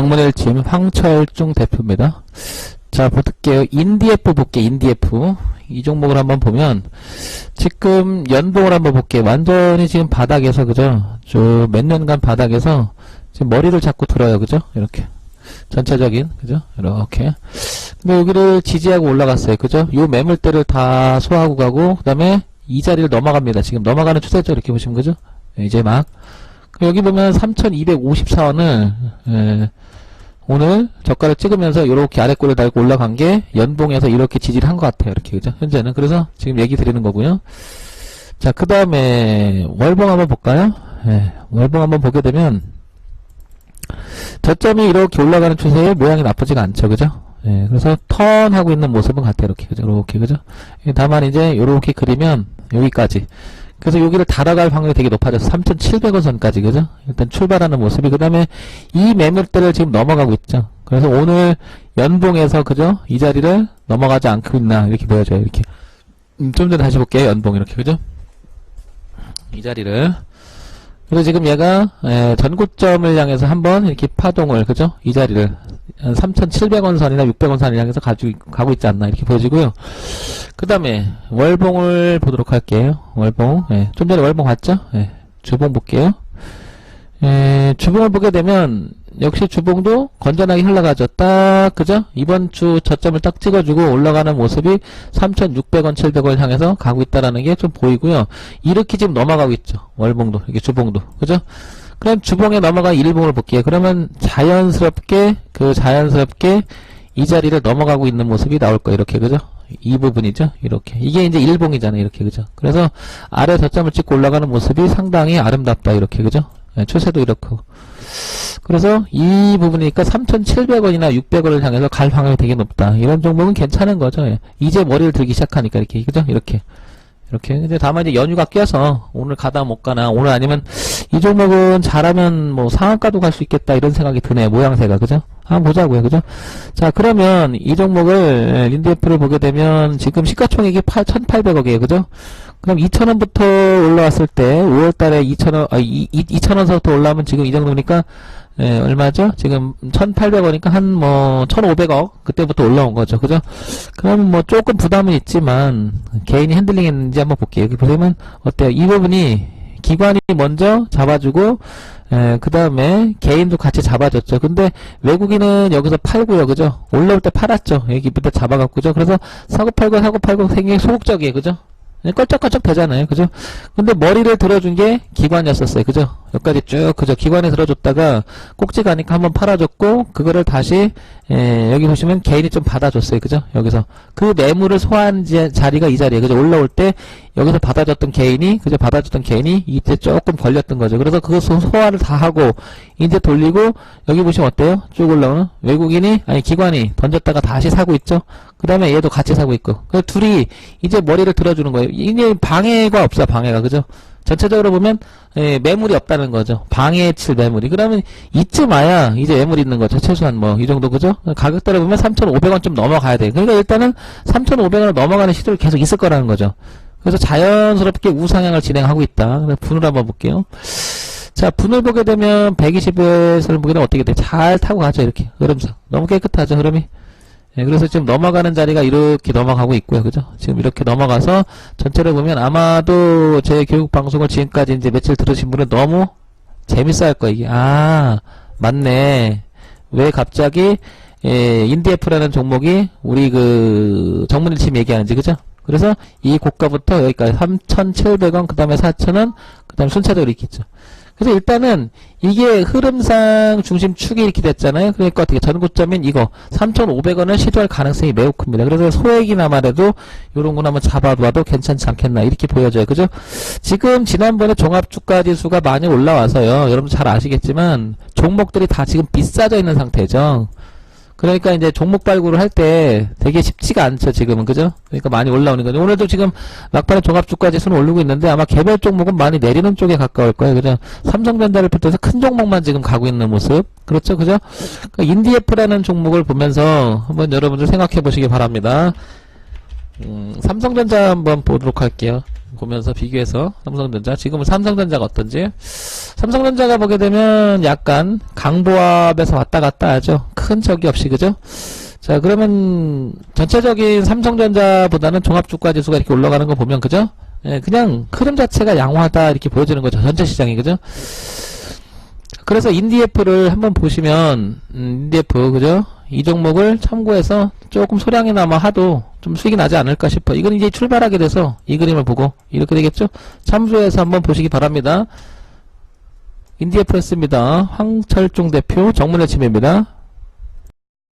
정문일침 황철중 대표입니다. 자, 볼게요. 인디에프 볼게요. 인디에프. 이 종목을 한번 보면, 지금 연봉을 한번 볼게요. 완전히 지금 바닥에서, 그죠? 저몇 년간 바닥에서 지금 머리를 자꾸 들어요. 그죠? 이렇게. 전체적인, 그죠? 이렇게. 근데 여기를 지지하고 올라갔어요. 그죠? 요 매물대를 다 소화하고 가고, 그 다음에 이 자리를 넘어갑니다. 지금 넘어가는 추세죠. 이렇게 보시면, 그죠? 예, 이제 막. 그 여기 보면 3254원을, 예, 오늘 저가를 찍으면서 이렇게 아래 꼴을 달고 올라간 게 연봉에서 이렇게 지지를 한 것 같아요. 이렇게 그죠? 현재는 그래서 지금 얘기 드리는 거고요. 자, 그 다음에 월봉 한번 볼까요? 예, 월봉 한번 보게 되면 저점이 이렇게 올라가는 추세의 모양이 나쁘지가 않죠, 그죠? 예, 그래서 턴 하고 있는 모습은 같아요, 이렇게 그죠? 이렇게 그죠? 예, 다만 이제 이렇게 그리면 여기까지. 그래서 여기를 달아갈 확률이 되게 높아져서 3,700원 선까지, 그죠? 일단 출발하는 모습이, 그 다음에 이 매물대를 지금 넘어가고 있죠. 그래서 오늘 연봉에서, 그죠? 이 자리를 넘어가지 않고 있나, 이렇게 보여져요, 이렇게. 음, 좀 전에 다시 볼게요, 연봉, 이렇게, 그죠? 이 자리를. 그래서 지금 얘가, 에, 전고점을 향해서 한번 이렇게 파동을, 그죠? 이 자리를. 3,700원 선이나 600원 선을 향해서 가지고, 가고 있지 않나, 이렇게 보여지고요. 그 다음에 월봉을 보도록 할게요. 월봉. 예, 좀 전에 월봉 봤죠? 예, 주봉 볼게요. 예, 주봉을 보게 되면 역시 주봉도 건전하게 흘러가죠. 딱 그죠? 이번 주 저점을 딱 찍어주고 올라가는 모습이 3,600원, 700원 향해서 가고 있다라는 게 좀 보이고요. 이렇게 지금 넘어가고 있죠. 월봉도 이게 주봉도 그죠? 그럼 주봉에 넘어간 일봉을 볼게요. 그러면 자연스럽게 그 자연스럽게 이 자리를 넘어가고 있는 모습이 나올 거예요. 이렇게 그죠? 이 부분이죠. 이렇게 이게 이제 일봉이잖아요. 이렇게 그죠? 그래서 아래 저점을 찍고 올라가는 모습이 상당히 아름답다. 이렇게 그죠? 예, 추세도 이렇고. 그래서 이 부분이니까 3,700원이나 600원을 향해서 갈 확률이 되게 높다. 이런 종목은 괜찮은 거죠. 예. 이제 머리를 들기 시작하니까 이렇게 그죠? 이렇게. 이렇게. 근데 다만 이제 연휴가 껴서 오늘 가다 못 가나 오늘 아니면 이 종목은 잘하면 뭐 상한가도 갈 수 있겠다 이런 생각이 드네요. 모양새가 그죠? 한번 보자고요. 그죠? 자, 그러면 이 종목을 린디에프를 보게 되면 지금 시가총액이 1,800억이에요. 그죠? 그럼 2,000원부터 올라왔을 때 5월 달에 2,000원 아 2,000원서부터 올라오면 지금 이 정도니까 예, 얼마죠? 지금 1,800원이니까 한 뭐 1,500억 그때부터 올라온 거죠. 그죠? 그럼 뭐 조금 부담은 있지만 개인이 핸들링 했는지 한번 볼게요. 여기 보시면 어때요? 이 부분이 기관이 먼저 잡아주고 예, 그 다음에 개인도 같이 잡아줬죠. 근데 외국인은 여기서 팔고요. 그죠? 올라올 때 팔았죠. 여기 밑에 잡아갖고죠. 그래서 사고 팔고 사고 팔고 굉장히 소극적이에요. 그죠? 그냥 껄쩍껄쩍 되잖아요. 그죠? 근데 머리를 들어준 게 기관이었었어요. 그죠? 여기까지 쭉, 그죠? 기관에 들어줬다가 꼭지 가니까 한번 팔아줬고, 그거를 다시, 에, 여기 보시면 개인이 좀 받아줬어요. 그죠? 여기서. 그 매물을 소화한 지- 자리가 이 자리에요. 그죠? 올라올 때, 여기서 받아줬던 개인이, 그죠? 받아줬던 개인이 이때 조금 걸렸던 거죠. 그래서 그 소- 소화를 다 하고, 이제 돌리고, 여기 보시면 어때요? 쭉 올라오는? 외국인이, 아니, 기관이 던졌다가 다시 사고 있죠? 그 다음에 얘도 같이 사고 있고. 그 둘이 이제 머리를 들어주는 거예요. 이게 방해가 없어요, 방해가. 그죠? 전체적으로 보면, 예, 매물이 없다는 거죠. 방해에 칠 매물이. 그러면 이쯤 와야 이제 매물이 있는 거죠. 최소한 뭐, 이 정도, 그죠? 가격대로 보면 3,500원 좀 넘어가야 돼요. 그러니까 일단은 3,500원을 넘어가는 시도를 계속 있을 거라는 거죠. 그래서 자연스럽게 우상향을 진행하고 있다. 분을 한번 볼게요. 자, 분을 보게 되면 120에서를 보게 되면 어떻게 돼? 잘 타고 가죠, 이렇게. 흐름상. 너무 깨끗하죠, 흐름이. 예, 그래서 지금 넘어가는 자리가 이렇게 넘어가고 있고요. 그죠? 지금 이렇게 넘어가서 전체를 보면 아마도 제 교육 방송을 지금까지 이제 며칠 들으신 분은 너무 재밌어 할 거예요. 이게. 아, 맞네. 왜 갑자기, 예, 인디에프라는 종목이 우리 그 정문일침 얘기하는지, 그죠? 그래서 이 고가부터 여기까지 3,700원, 그 다음에 4,000원, 그 다음에 순차적으로 있죠. 그래서 일단은 이게 흐름상 중심축이 이렇게 됐잖아요. 그러니까 어떻게 전고점인 이거 3,500원을 시도할 가능성이 매우 큽니다. 그래서 소액이나마라도 이런 거나 한번 잡아봐도 괜찮지 않겠나 이렇게 보여져요. 그죠? 지금 지난번에 종합주가 지수가 많이 올라와서요. 여러분 잘 아시겠지만 종목들이 다 지금 비싸져 있는 상태죠. 그러니까 이제 종목 발굴을 할 때 되게 쉽지가 않죠, 지금은. 그죠? 그러니까 많이 올라오는 거죠. 오늘도 지금 막판에 종합주가 지수는 오르고 있는데 아마 개별 종목은 많이 내리는 쪽에 가까울 거예요. 그죠? 삼성전자를 비롯해서 큰 종목만 지금 가고 있는 모습. 그렇죠, 그죠? 그러니까 인디에프라는 종목을 보면서 한번 여러분들 생각해 보시기 바랍니다. 음, 삼성전자 한번 보도록 할게요. 보면서 비교해서 삼성전자. 지금은 삼성전자가 어떤지. 삼성전자가 보게 되면 약간 강보합에서 왔다 갔다 하죠. 큰 적이 없이 그죠? 자 그러면 전체적인 삼성전자보다는 종합주가지수가 이렇게 올라가는 거 보면 그죠? 예, 그냥 흐름 자체가 양호하다 이렇게 보여지는 거죠. 전체 시장이 그죠? 그래서 인디에프를 한번 보시면 음, 인디에프 그죠 이 종목을 참고해서 조금 소량이나마 하도 좀 수익이 나지 않을까 싶어. 이건 이제 출발하게 돼서 이 그림을 보고 이렇게 되겠죠? 참조해서 한번 보시기 바랍니다. 인디에프였습니다. 황철중 대표 정문의 침입니다.